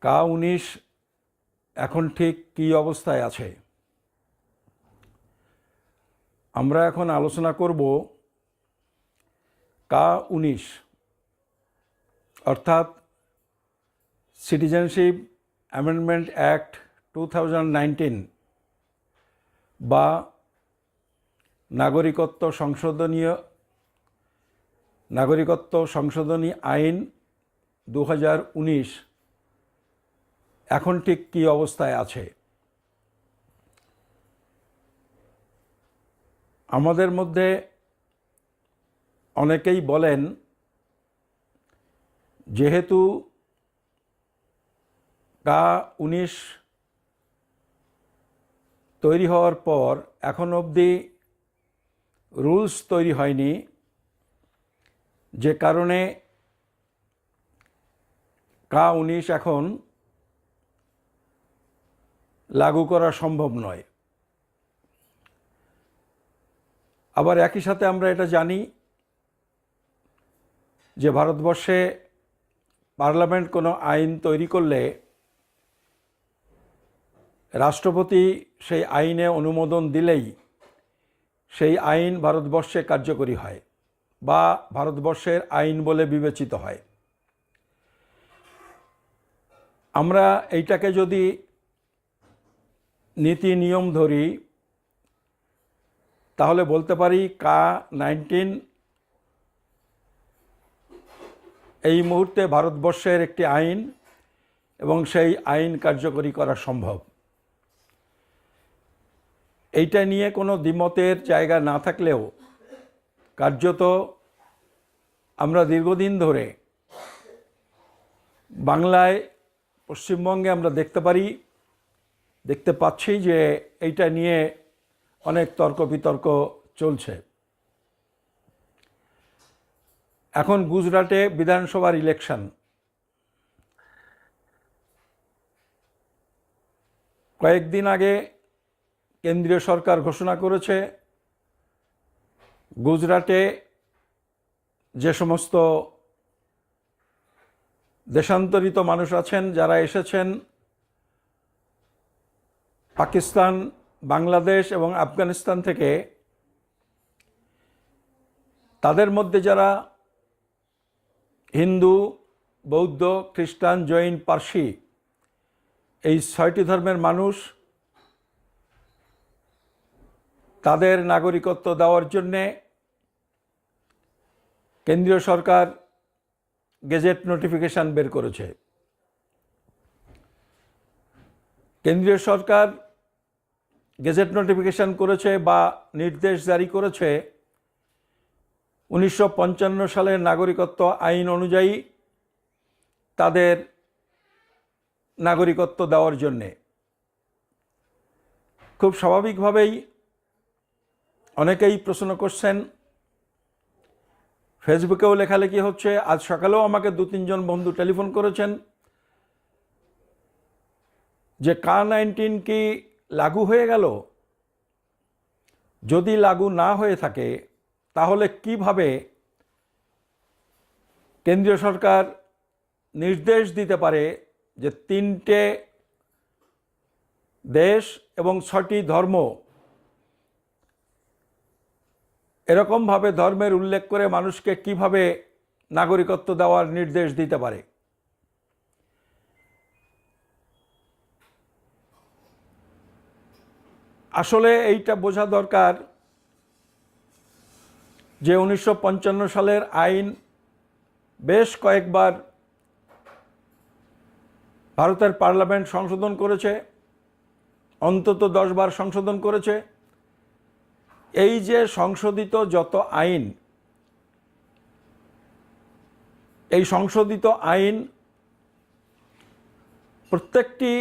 কা উনিশ এখন ঠিক কী অবস্থায় আছে? আমরা এখন আলোচনা করব কা উনিশ। অর্থাৎ সিটিজেনশিপ অ্যামেন্ডমেন্ট অ্যাক্ট টু বা নাগরিকত্ব সংশোধনীয়, নাগরিকত্ব সংশোধনী আইন দু হাজার উনিশ এখন ঠিক কী অবস্থায় আছে? আমাদের মধ্যে অনেকেই বলেন, যেহেতু কা উনিশ তৈরি হওয়ার পর এখন অবধি রুলস তৈরি হয়নি, যে কারণে কা উনিশ এখন লাগু করা সম্ভব নয়। আবার একই সাথে আমরা এটা জানি যে ভারতবর্ষে পার্লামেন্ট কোনো আইন তৈরি করলে রাষ্ট্রপতি সেই আইনে অনুমোদন দিলেই সেই আইন ভারতবর্ষে কার্যকরী হয় বা ভারতবর্ষের আইন বলে বিবেচিত হয়। আমরা এইটাকে যদি নীতি নিয়ম ধরি, তাহলে বলতে পারি কা নাইনটিন এই মুহূর্তে ভারতবর্ষের একটি আইন এবং সেই আইন কার্যকরী করা সম্ভব। এইটা নিয়ে কোনো দ্বিমতের জায়গা না থাকলেও কার্যত আমরা দীর্ঘদিন ধরে বাংলায়, পশ্চিমবঙ্গে আমরা দেখতে পারি দেখতে পাচ্ছি যে এইটা নিয়ে অনেক তর্ক বিতর্ক চলছে। এখন গুজরাটে বিধানসভার ইলেকশন কয়েকদিন আগে কেন্দ্রীয় সরকার ঘোষণা করেছে, গুজরাটে যে সমস্ত দেশান্তরিত মানুষ আছেন, যারা এসেছেন পাকিস্তান, বাংলাদেশ এবং আফগানিস্তান থেকে তাদের মধ্যে যারা হিন্দু, বৌদ্ধ, খ্রিস্টান, জৈন, পার্সি এই ছয়টি ধর্মের মানুষ তাদের নাগরিকত্ব দেওয়ার জন্যে কেন্দ্রীয় সরকার গেজেট নোটিফিকেশান বের করেছে। কেন্দ্রীয় সরকার গেজেট নোটিফিকেশান করেছে বা নির্দেশ জারি করেছে, উনিশশো পঞ্চান্ন সালের নাগরিকত্ব আইন অনুযায়ী তাদের নাগরিকত্ব দেওয়ার জন্যে। খুব স্বাভাবিকভাবেই অনেকেই প্রশ্ন করছেন, ফেসবুকেও লেখালেখি হচ্ছে, আজ সকালেও আমাকে দু তিনজন বন্ধু টেলিফোন করেছেন যে কা নাইনটিন কি লাগু হয়ে গেল? যদি লাগু না হয়ে থাকে, তাহলে কীভাবে কেন্দ্রীয় সরকার নির্দেশ দিতে পারে যে তিনটে দেশ এবং ছটি ধর্ম এরকমভাবে ধর্মের উল্লেখ করে মানুষকে কীভাবে নাগরিকত্ব দেওয়ার নির্দেশ দিতে পারে? আসলে এইটা বোঝা দরকার যে উনিশশো পঞ্চান্ন সালের আইন বেশ কয়েকবার ভারতের পার্লামেন্ট সংশোধন করেছে, অন্তত দশবার সংশোধন করেছে। এই যে সংশোধিত যত আইন, এই সংশোধিত আইন প্রত্যেকটি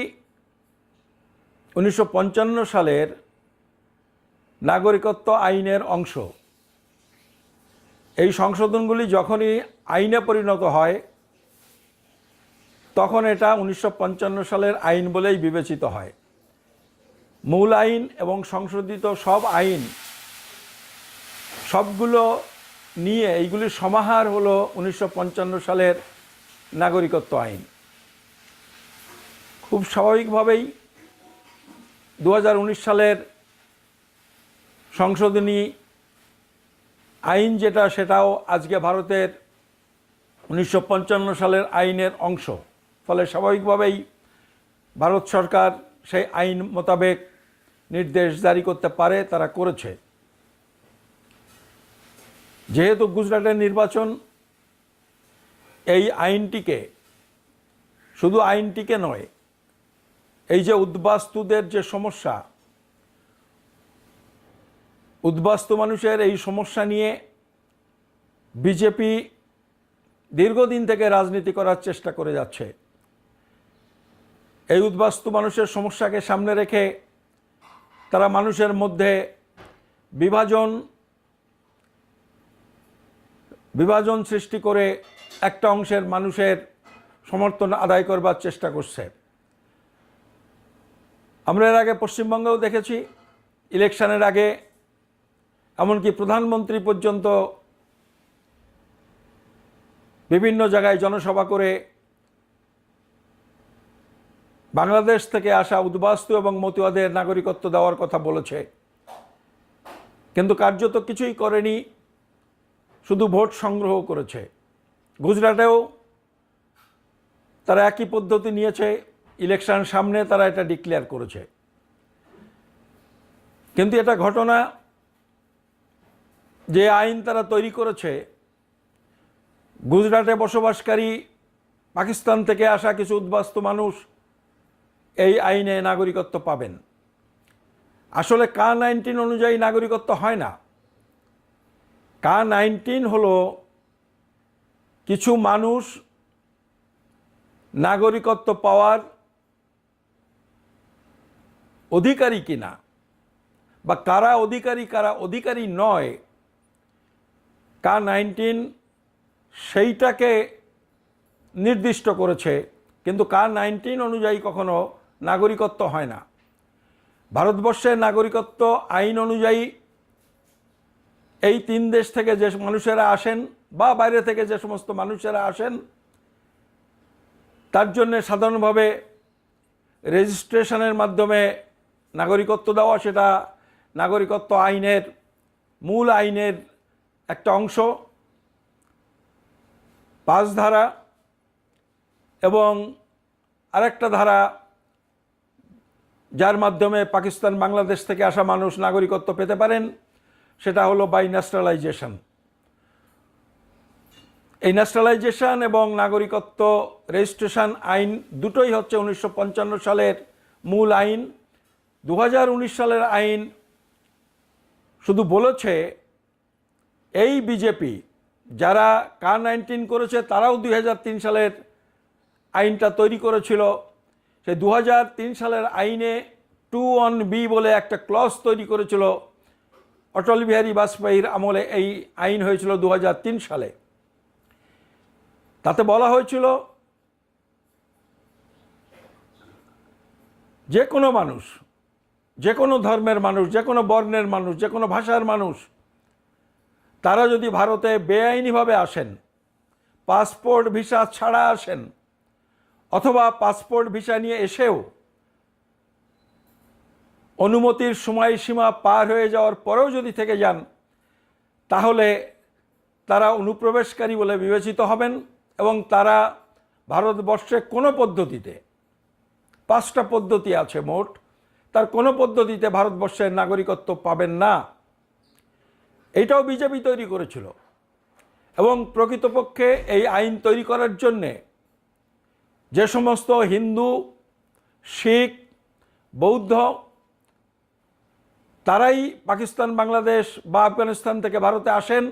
উনিশশো পঞ্চান্ন সালের নাগরিকত্ব আইনের অংশ। এই সংশোধনগুলি যখনই আইনে পরিণত হয়, তখন এটা উনিশশো পঞ্চান্ন সালের আইন বলেই বিবেচিত হয়। মূল আইন এবং সংশোধিত সব আইন, সবগুলো নিয়ে এইগুলির সমাহার হলো উনিশশো পঞ্চান্ন সালের নাগরিকত্ব আইন। খুব স্বাভাবিকভাবেই দু হাজার উনিশ সালের সংশোধনী আইন যেটা, সেটাও আজকে ভারতের উনিশশো পঞ্চান্ন সালের আইনের অংশ। ফলে স্বাভাবিকভাবেই ভারত সরকার সেই আইন মোতাবেক নির্দেশ জারি করতে পারে, তারা করেছে। যেহেতু গুজরাটের নির্বাচন, এই আইনটিকে, শুধু আইনটিকে নয় এই যে উদ্বাস্তুদের যে সমস্যা, উদ্বাস্তু মানুষের এই সমস্যা নিয়ে বিজেপি দীর্ঘদিন থেকে রাজনীতি করার চেষ্টা করে যাচ্ছে। এই উদ্বাস্তু মানুষের সমস্যাকে সামনে রেখে তারা মানুষের মধ্যে বিভাজন বিভাজন সৃষ্টি করে একটা অংশের মানুষের সমর্থন আদায় করবার চেষ্টা করছে। আমরা এর আগে পশ্চিমবঙ্গেও দেখেছি, ইলেকশনের আগে, এমনকি প্রধানমন্ত্রী পর্যন্ত বিভিন্ন জায়গায় জনসভা করে বাংলাদেশ থেকে আসা উদ্বাস্তু এবং মতুয়াদের নাগরিকত্ব দেওয়ার কথা বলেছে। কিন্তু কার্যত কিছুই করেনি, শুধু ভোট সংগ্রহ করেছে। গুজরাটেও তারা একই পদ্ধতি নিয়েছে ইলেকশন সামনে তারা এটা ডিক্লেয়ার করেছে। কিন্তু এটা ঘটনা যে আইন তারা তৈরি করেছে, গুজরাটে বসবাসকারী পাকিস্তান থেকে আসা কিছু উদ্বাস্তু মানুষ এই আইনে নাগরিকত্ব পাবেন। আসলে কা নাইনটিন অনুযায়ী নাগরিকত্ব হয় না। কা নাইনটিন হলো কিছু মানুষ নাগরিকত্ব পাওয়ার অধিকারী কিনা বা কারা অধিকারী কারা অধিকারী নয়, কা নাইনটিন সেইটাকে নির্দিষ্ট করেছে, কিন্তু কা নাইনটিন অনুযায়ী কখনো নাগরিকত্ব হয় না। ভারতবর্ষের নাগরিকত্ব আইন অনুযায়ী এই তিন দেশ থেকে যে মানুষেরা আসেন বা বাইরে থেকে যে সমস্ত মানুষেরা আসেন, তার জন্য সাধারণভাবে রেজিস্ট্রেশনের মাধ্যমে নাগরিকত্ব দেওয়া সেটা নাগরিকত্ব আইনের মূল আইনের একটা অংশ, পাঁচ ধারা এবং আরেকটা ধারা যার মাধ্যমে পাকিস্তান, বাংলাদেশ থেকে আসা মানুষ নাগরিকত্ব পেতে পারেন, সেটা হলো বাই ন্যাশনালাইজেশন এই ন্যাশনালাইজেশন এবং নাগরিকত্ব রেজিস্ট্রেশন আইন দুটোই হচ্ছে উনিশশো পঞ্চান্ন সালের মূল আইন। দু হাজার উনিশ সালের আইন শুধু বলেছে এই বিজেপি, যারা কা নাইনটিন করেছে তারাও দু হাজার তিন সালের আইনটা তৈরি করেছিল। সে দু হাজার তিন সালের আইনে টু অন বি বলে একটা ক্লস তৈরি করেছিল। অটল বিহারী বাজপেয়ীর আমলে এই আইন হয়েছিল দু হাজার তিন সালে। তাতে বলা হয়েছিল, যে কোনো মানুষ যে কোনো ধর্মের মানুষ, যে কোনো বর্ণের মানুষ, যে কোনো ভাষার মানুষ, তারা যদি ভারতে বেআইনিভাবে আসেন, পাসপোর্ট ভিসা ছাড়া আসেন, অথবা পাসপোর্ট ভিসা নিয়ে এসেও অনুমতির সময়সীমা পার হয়ে যাওয়ার পরেও যদি থেকে যান, তাহলে তারা অনুপ্রবেশকারী বলে বিবেচিত হবেন এবং তারা ভারতবর্ষে কোনো পদ্ধতিতে, পাঁচটা পদ্ধতি আছে মোট তার কোনো পদ্ধতিতে ভারতবর্ষের নাগরিকত্ব পাবেন না। এটাও বিজেপি তৈরি করেছিল। এবং প্রকৃতপক্ষে এই আইন তৈরি করার জন্যে যে সমস্ত হিন্দু, শিখ, বৌদ্ধ, তারাই পাকিস্তান, বাংলাদেশ বা আফগানিস্তান থেকে ভারতে আসেন,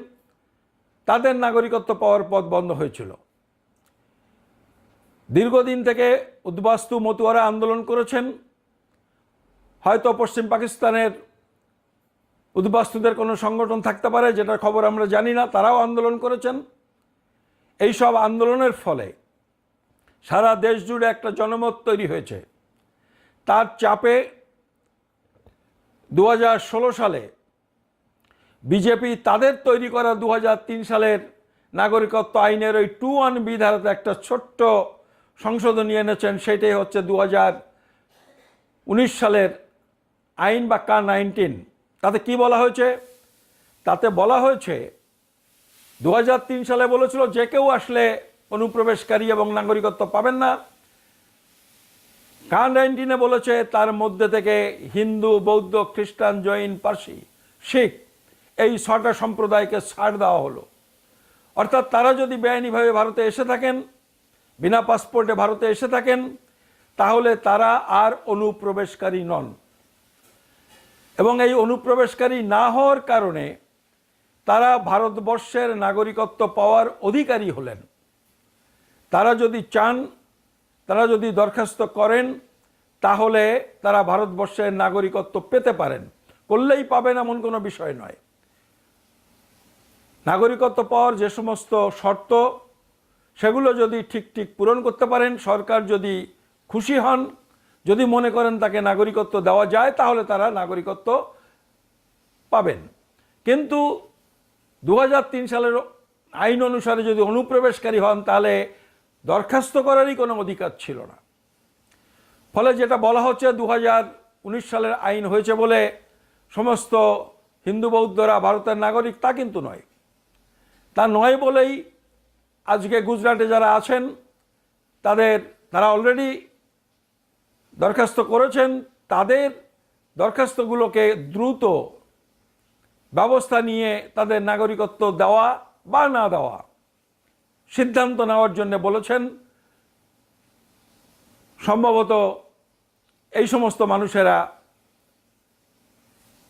তাদের নাগরিকত্ব পাওয়ার পথ বন্ধ হয়েছিল। দীর্ঘদিন থেকে উদ্বাস্তু মতুয়ারা আন্দোলন করেছেন। হয়তো পশ্চিম পাকিস্তানের উদ্বাস্তুদের কোনো সংগঠন থাকতে পারে, যেটার খবর আমরা জানি না, তারাও আন্দোলন করেছেন। এই সব আন্দোলনের ফলে সারা দেশ জুড়ে একটা জনমত তৈরি হয়েছে। তার চাপে দু হাজার ষোলো সালে বিজেপি তাদের তৈরি করা দু হাজার তিন সালের নাগরিকত্ব আইনের ওই টু ওয়ান বি ধারাতে একটা ছোট্ট সংশোধনী এনেছেন, সেটাই হচ্ছে দু সালের আইন বা কা নাইনটিন, তাতে কি বলা হয়েছে? তাতে বলা হয়েছে দু হাজার তিন সালে বলেছিল, যে কেউ আসলে অনুপ্রবেশকারী এবং নাগরিকত্ব পাবেন না। কা নাইনটিনে বলেছে, তার মধ্যে থেকে হিন্দু, বৌদ্ধ, খ্রিস্টান, জৈন, পার্সি, শিখ, এই ছটা সম্প্রদায়কে ছাড় দেওয়া হলো। অর্থাৎ তারা যদি বেআইনিভাবে ভারতে এসে থাকেন, বিনা পাসপোর্টে ভারতে এসে থাকেন, তাহলে তারা আর অনুপ্রবেশকারী নন। এবং এই অনুপ্রবেশকারী না হওয়ার কারণে তারা ভারতবর্ষের নাগরিকত্ব পাওয়ার অধিকারী হলেন। তারা যদি চান, তারা যদি দরখাস্ত করেন, তাহলে তারা ভারতবর্ষের নাগরিকত্ব পেতে পারেন। করলেই পাবেন এমন কোনো বিষয় নয়। নাগরিকত্ব পাওয়ার যে সমস্ত শর্ত, সেগুলো যদি ঠিক ঠিক পূরণ করতে পারেন, সরকার যদি খুশি হন যদি মনে করেন তাকে নাগরিকত্ব দেওয়া যায়, তাহলে তারা নাগরিকত্ব পাবেন। কিন্তু দু হাজার তিন সালের আইন অনুসারে যদি অনুপ্রবেশকারী হন, তাহলে দরখাস্ত করারই কোনো অধিকার ছিল না। ফলে যেটা বলা হচ্ছে দু হাজার উনিশ সালের আইন হয়েছে বলে সমস্ত হিন্দু বৌদ্ধরা, ভারতের নাগরিক তা কিন্তু নয়। তা নয় বলেই আজকে গুজরাটে যারা আছেন, তাদের, তারা অলরেডি দরখাস্ত করেছেন, তাদের দরখাস্তগুলোকে দ্রুত ব্যবস্থা নিয়ে তাদের নাগরিকত্ব দেওয়া বা না দেওয়া সিদ্ধান্ত নেওয়ার জন্য বলেছেন। সম্ভবত এই সমস্ত মানুষেরা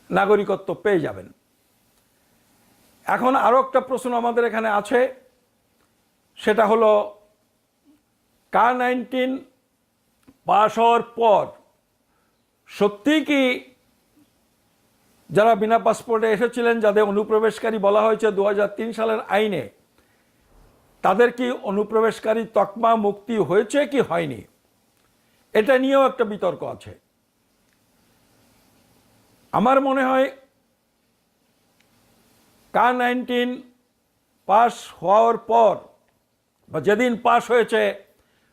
নাগরিকত্ব পেয়ে যাবেন। এখন আরও একটা প্রশ্ন আমাদের এখানে আছে, সেটা হলো কার নাইনটিন পাশ হওয়ার পর, সত্যিই কি যারা বিনা পাসপোর্টে এসেছিলেন, যাদের অনুপ্রবেশকারী বলা হয়েছে দু হাজার তিন সালের আইনে, তাদের কি অনুপ্রবেশকারী তকমা মুক্তি হয়েছে কি হয়নি? এটা নিয়েও একটা বিতর্ক আছে। আমার মনে হয়, কা নাইনটিন পাস হওয়ার পর, বা যেদিন পাশ হয়েছে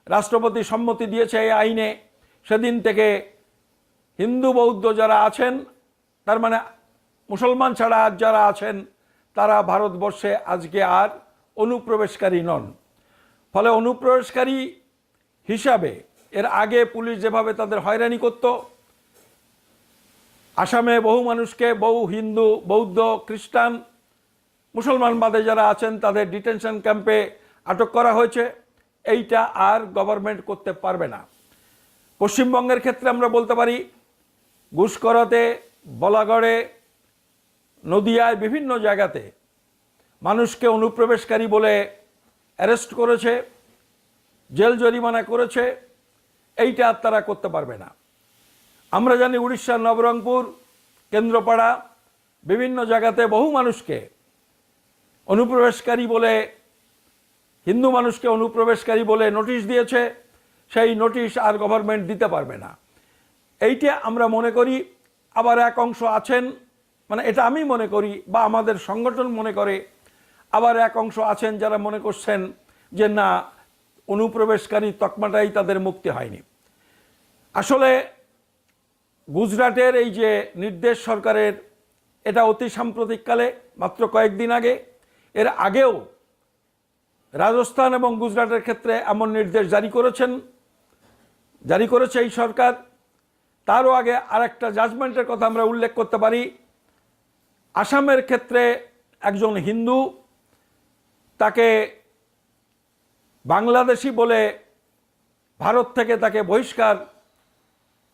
রাষ্ট্রপতি সম্মতি দিয়েছে এই আইনে। সেদিন থেকে হিন্দু বৌদ্ধ যারা আছেন, তার মানে মুসলমান ছাড়া আর যারা আছেন, তারা ভারতবর্ষে আজকে আর অনুপ্রবেশকারী নন। ফলে অনুপ্রবেশকারী হিসাবে এর আগে পুলিশ যেভাবে তাদের হয়রানি করত, আসামে বহু মানুষকে, বহু হিন্দু, বৌদ্ধ, খ্রিস্টান, মুসলমান বাদে যারা আছেন, তাদের ডিটেনশন ক্যাম্পে আটক করা হয়েছে। এইটা আর গভর্নমেন্ট করতে পারবে না। পশ্চিমবঙ্গের ক্ষেত্রে আমরা বলতে পারি ঘুষকরাতে বলাগড়ে, নদিয়ায় বিভিন্ন জায়গাতে মানুষকে অনুপ্রবেশকারী বলে অ্যারেস্ট করেছে, জেল জরিমানা করেছে, এইটা আর তারা করতে পারবে না। আমরা জানি উড়িষ্যার নবরঙ্গপুর কেন্দ্রপাড়া, বিভিন্ন জায়গাতে বহু মানুষকে অনুপ্রবেশকারী বলে হিন্দু মানুষকে অনুপ্রবেশকারী বলে নোটিশ দিয়েছে, সেই নোটিশ আর গভর্নমেন্ট দিতে পারবে না। এইটা আমরা মনে করি আবার এক অংশ আছেন মানে এটা আমি মনে করি বা আমাদের সংগঠন মনে করে, আবার এক অংশ আছেন যারা মনে করছেন যে না, অনুপ্রবেশকারী তকমাটাই তাদের মুক্তি হয়নি। আসলে গুজরাটের এই যে নির্দেশ সরকারের, এটা অতি সাম্প্রতিককালে, মাত্র কয়েকদিন আগে, এর আগেও রাজস্থান এবং গুজরাটের ক্ষেত্রে এমন নির্দেশ জারি করেছেন, জারি করেছে এই সরকার। তারও আগে আরেকটা জাজমেন্টের কথা আমরা উল্লেখ করতে পারি। আসামের ক্ষেত্রে একজন হিন্দু, তাকে বাংলাদেশি বলে ভারত থেকে তাকে বহিষ্কার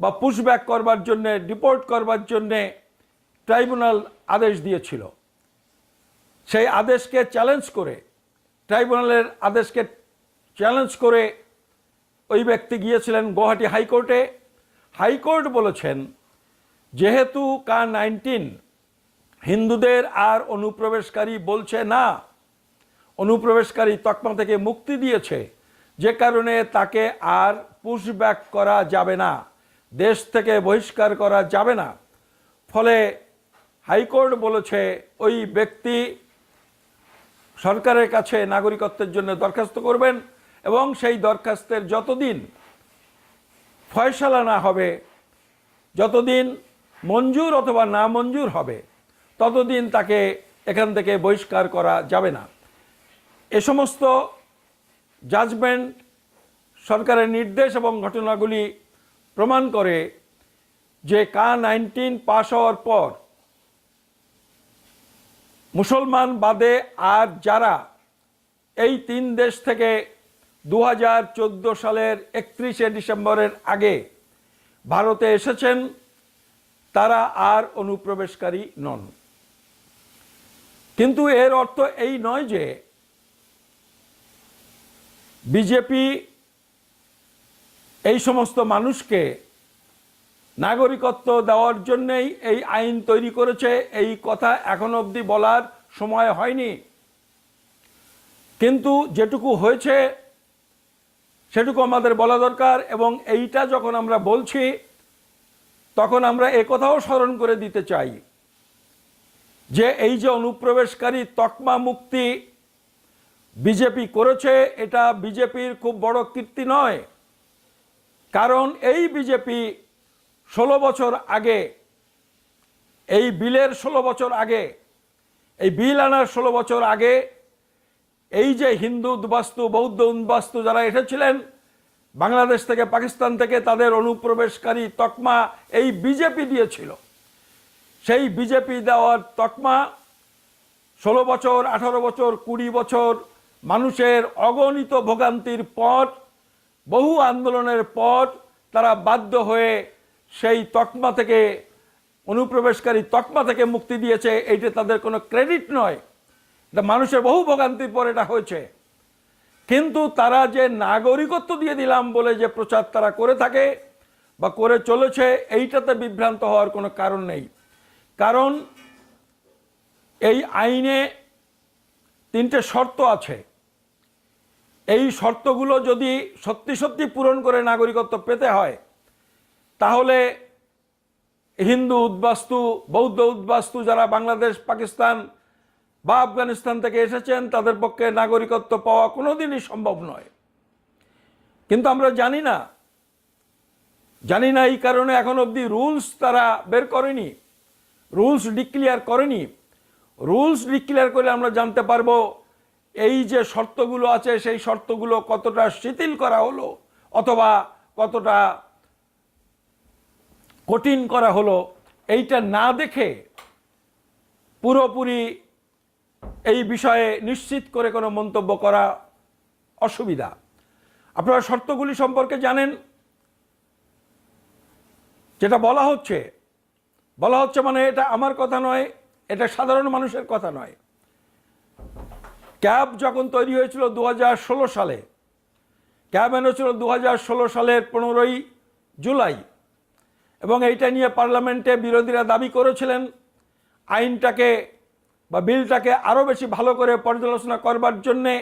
বা পুশব্যাক করবার জন্যে ডিপোর্ট করবার জন্যে ট্রাইব্যুনাল আদেশ দিয়েছিল। সেই আদেশকে চ্যালেঞ্জ করে ট্রাইব্যুনালের আদেশকে চ্যালেঞ্জ করে ওই ব্যক্তি গিয়েছিলেন গুয়াহাটি হাইকোর্টে। হাইকোর্ট বলেছেন, যেহেতু কা নাইনটিন হিন্দুদের আর অনুপ্রবেশকারী বলছে না, অনুপ্রবেশকারী তকমা থেকে মুক্তি দিয়েছে, যে কারণে তাকে আর পুশব্যাক করা যাবে না, দেশ থেকে বহিষ্কার করা যাবে না। ফলে হাইকোর্ট বলেছে, ওই ব্যক্তি সরকারের কাছে নাগরিকত্বের জন্য দরখাস্ত করবেন এবং সেই দরখাস্তের যতদিন ফয়সালা না হবে, যতদিন মঞ্জুর অথবা না মঞ্জুর হবে, ততদিন তাকে এখান থেকে বহিষ্কার করা যাবে না। এ সমস্ত জাজমেন্ট সরকারের নির্দেশ এবং ঘটনাগুলি প্রমাণ করে যে কা নাইনটিন পাশ হওয়ার পর মুসলমান বাদে আর যারা এই তিন দেশ থেকে দু হাজার চোদ্দ সালের একত্রিশে ডিসেম্বরের আগে ভারতে এসেছেন, তারা আর অনুপ্রবেশকারী নন। কিন্তু এর অর্থ এই নয় যে বিজেপি এই সমস্ত মানুষকে নাগরিকত্ব দেওয়ার জন্যেই এই আইন তৈরি করেছে। এই কথা এখন অবধি বলার সময় হয়নি। কিন্তু যেটুকু হয়েছে, সেটুকু আমাদের বলা দরকার এবং এইটা যখন আমরা বলছি, তখন আমরা একথাও স্মরণ করে দিতে চাই যে এই যে অনুপ্রবেশকারী তকমা মুক্তি বিজেপি করেছে, এটা বিজেপির খুব বড় কীর্তি নয়। কারণ এই বিজেপি ষোলো বছর আগে, এই বিলের ষোলো বছর আগে, এই বিল আনার ষোলো বছর আগে, এই যে হিন্দু উদ্বাস্তু, বৌদ্ধ উদ্বাস্তু যারা এসেছিলেন, বাংলাদেশ থেকে, পাকিস্তান থেকে তাদের অনুপ্রবেশকারী তকমা এই বিজেপি দিয়েছিল। সেই বিজেপি দেওয়ার তকমা ষোলো বছর, আঠারো বছর, কুড়ি বছর মানুষের অগণিত ভোগান্তির পর, বহু আন্দোলনের পর তারা বাধ্য হয়ে সেই তকমা থেকে, অনুপ্রবেশকারী তকমা থেকে মুক্তি দিয়েছে, এইটা তাদের কোনো ক্রেডিট নয়। এটা মানুষের বহু ভোগান্তির পর এটা হয়েছে। কিন্তু তারা যে নাগরিকত্ব দিয়ে দিলাম বলে যে প্রচার তারা করে থাকে বা করে চলেছে, এইটাতে বিভ্রান্ত হওয়ার কোনো কারণ নেই। কারণ এই আইনে তিনটে শর্ত আছে। এই শর্তগুলো যদি সত্যি সত্যি পূরণ করে নাগরিকত্ব পেতে হয় তাহলে হিন্দু উদ্বাস্তু, বৌদ্ধ উদ্বাস্তু যারা বাংলাদেশ, পাকিস্তান বা আফগানিস্তান থেকে এসেছেন, তাদের পক্ষে নাগরিকত্ব পাওয়া কোনোদিনই সম্ভব নয়। কিন্তু আমরা জানি না জানি না এই কারণে এখন অবধি রুলস তারা বের করেনি, রুলস ডিক্লিয়ার করেনি। রুলস ডিক্লিয়ার করে আমরা জানতে পারব এই যে শর্তগুলো আছে, সেই শর্তগুলো কতটা শিথিল করা হলো, অথবা কতটা কঠিন করা হলো, এইটা না দেখে পুরোপুরি এই বিষয়ে নিশ্চিত করে কোনো মন্তব্য করা অসুবিধা। আপনারা শর্তগুলি সম্পর্কে জানেন। যেটা বলা হচ্ছে বলা হচ্ছে মানে এটা আমার কথা নয়, এটা সাধারণ মানুষের কথা নয়। ক্যাব যখন তৈরি হয়েছিল দু হাজার ষোলো সালে, ক্যাব এনেছিল দু হাজার ষোলো সালের পনেরোই জুলাই এবং এইটা নিয়ে পার্লামেন্টে বিরোধীরা দাবি করেছিলেন। আইনটাকে বা বিলটাকে আরও বেশি ভালো করে পর্যালোচনা করবার জন্যে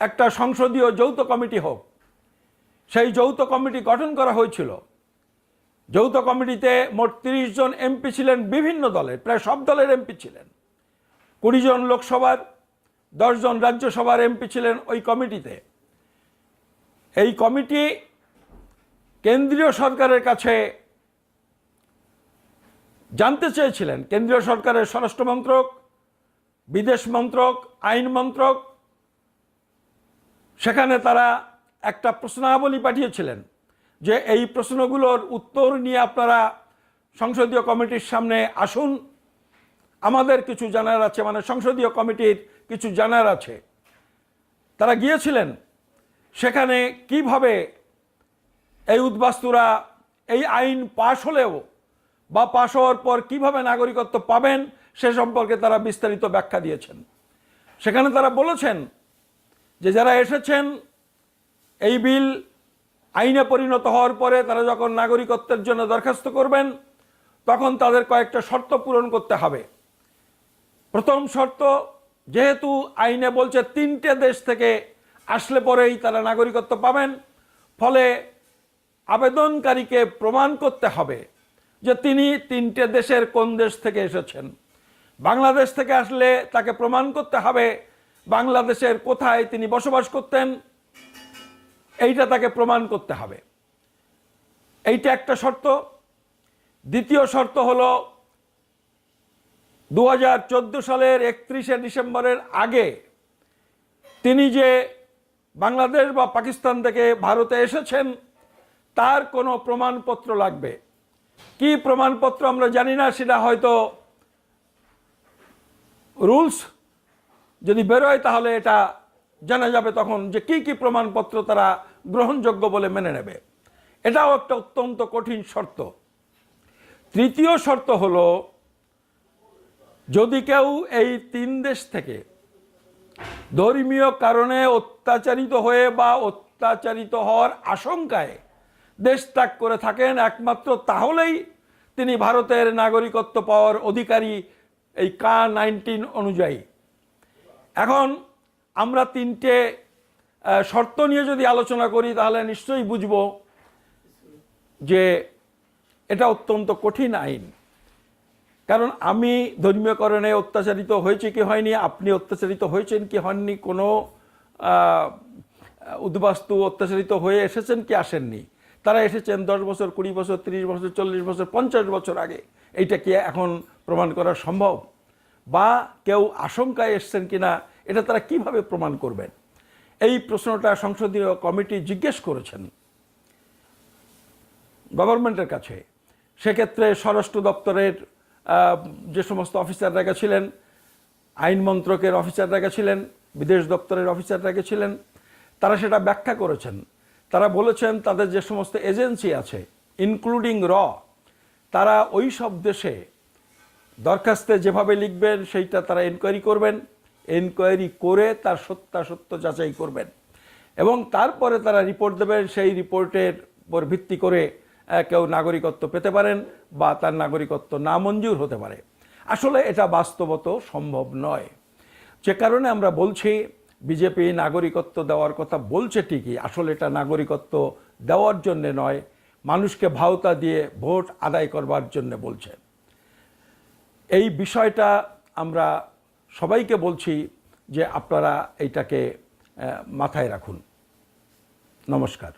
একটা সংসদীয় যৌথ কমিটি হোক। সেই যৌথ কমিটি গঠন করা হয়েছিল। যৌথ কমিটিতে মোট তিরিশ জন এমপি ছিলেন বিভিন্ন দলের প্রায় সব দলের এমপি ছিলেন। কুড়ি জন লোকসভার দশজন রাজ্যসভার এমপি ছিলেন ওই কমিটিতে। এই কমিটি কেন্দ্রীয় সরকারের কাছে জানতে চেয়েছিলেন কেন্দ্রীয় সরকারের স্বরাষ্ট্র মন্ত্রক, বিদেশ মন্ত্রক, আইন মন্ত্রক। সেখানে তারা একটা প্রশ্নাবলী পাঠিয়েছিলেন যে এই প্রশ্নগুলোর উত্তর নিয়ে আপনারা সংসদীয় কমিটির সামনে আসুন। আমাদের কিছু জানার আছে মানে সংসদীয় কমিটির কিছু জানার আছে। তারা গিয়েছিলেন, সেখানে কীভাবে এই উদ্বাস্তুরা এই আইন পাশ হলেও বা পাশ হওয়ার পর কীভাবে নাগরিকত্ব পাবেন সে সম্পর্কে তারা বিস্তারিত ব্যাখ্যা দিয়েছেন। সেখানে তারা বলেছেন যে যারা এসেছেন, এই বিল আইনে পরিণত হওয়ার পরে তারা যখন নাগরিকত্বের জন্য দরখাস্ত করবেন, তখন তাদের কয়েকটা শর্ত পূরণ করতে হবে। প্রথম শর্ত, যেহেতু আইনে বলছে তিনটে দেশ থেকে আসলে পরেই তারা নাগরিকত্ব পাবেন, ফলে আবেদনকারীকে প্রমাণ করতে হবে। যে তিনি তিনটে দেশের কোন দেশ থেকে এসেছেন? বাংলাদেশ থেকে আসলে তাকে প্রমাণ করতে হবে, বাংলাদেশের কোথায় তিনি বসবাস করতেন, এইটা তাকে প্রমাণ করতে হবে। এইটা একটা শর্ত। দ্বিতীয় শর্ত হলো দু সালের একত্রিশে ডিসেম্বরের আগে তিনি যে বাংলাদেশ বা পাকিস্তান থেকে ভারতে এসেছেন, তার কোনো প্রমাণপত্র লাগবে। কি প্রমাণপত্র আমরা জানি না, সেটা হয়তো রুলস যদি বেরোয় তাহলে এটা জানা যাবে তখন যে কি কি প্রমাণপত্র তারা গ্রহণযোগ্য বলে মেনে নেবে। এটাও একটা অত্যন্ত কঠিন শর্ত। তৃতীয় শর্ত হলো, যদি কেউ এই তিন দেশ থেকে ধর্মীয় কারণে অত্যাচারিত হয়ে বা অত্যাচারিত হওয়ার আশঙ্কায় দেশ ত্যাগ করে থাকেন একমাত্র তাহলেই তিনি ভারতের নাগরিকত্ব পাওয়ার অধিকারী এই কা নাইনটিন অনুযায়ী। এখন আমরা তিনটে শর্ত নিয়ে যদি আলোচনা করি, তাহলে নিশ্চয়ই বুঝব যে এটা অত্যন্ত কঠিন আইন। কারণ আমি ধর্মীয়করণে অত্যাচারিত হয়েছে কি হয়নি, আপনি অত্যাচারিত হয়েছেন কি হননি, কোনো উদ্বাস্তু অত্যাচারিত হয়ে এসেছেন কি আসেননি তারা এসেছেন দশ বছর, কুড়ি বছর, তিরিশ বছর, চল্লিশ বছর, পঞ্চাশ বছর আগে। এইটা কি এখন প্রমাণ করা সম্ভব? বা কেউ আশঙ্কায় এসছেন কিনা, এটা তারা কীভাবে প্রমাণ করবেন? এই প্রশ্নটা সংসদীয় কমিটি জিজ্ঞেস করেছেন গভর্নমেন্টের কাছে। সেক্ষেত্রে স্বরাষ্ট্র দপ্তরের যে সমস্ত অফিসাররা গেছিলেন, আইন মন্ত্রকের অফিসাররা গেছিলেন, বিদেশ দপ্তরের অফিসাররা গেছিলেন, তারা সেটা ব্যাখ্যা করেছেন। তারা বলেছেন তাদের যে সমস্ত এজেন্সি আছে ইনক্লুডিং র, তারা ওই সব দেশে দরখাস্তে যেভাবে লিখবেন, সেইটা তারা এনকোয়ারি করবেন। এনকোয়ারি করে তার সত্যাসত্য যাচাই করবেন। এবং তারপরে তারা রিপোর্ট দেবেন, সেই রিপোর্টের উপর ভিত্তি করে কেউ নাগরিকত্ব পেতে পারেন বা তার নাগরিকত্ব নামঞ্জুর হতে পারে। আসলে এটা বাস্তবত সম্ভব নয়। যে কারণে আমরা বলছি বিজেপি নাগরিকত্ব দেওয়ার কথা বলছে ঠিকই, আসলে এটা নাগরিকত্ব দেওয়ার জন্য নয়, মানুষকে ভাওতা দিয়ে ভোট আদায় করবার জন্য বলছে। এই বিষয়টা আমরা সবাইকে বলছি যে আপনারা এইটাকে মাথায় রাখুন। নমস্কার।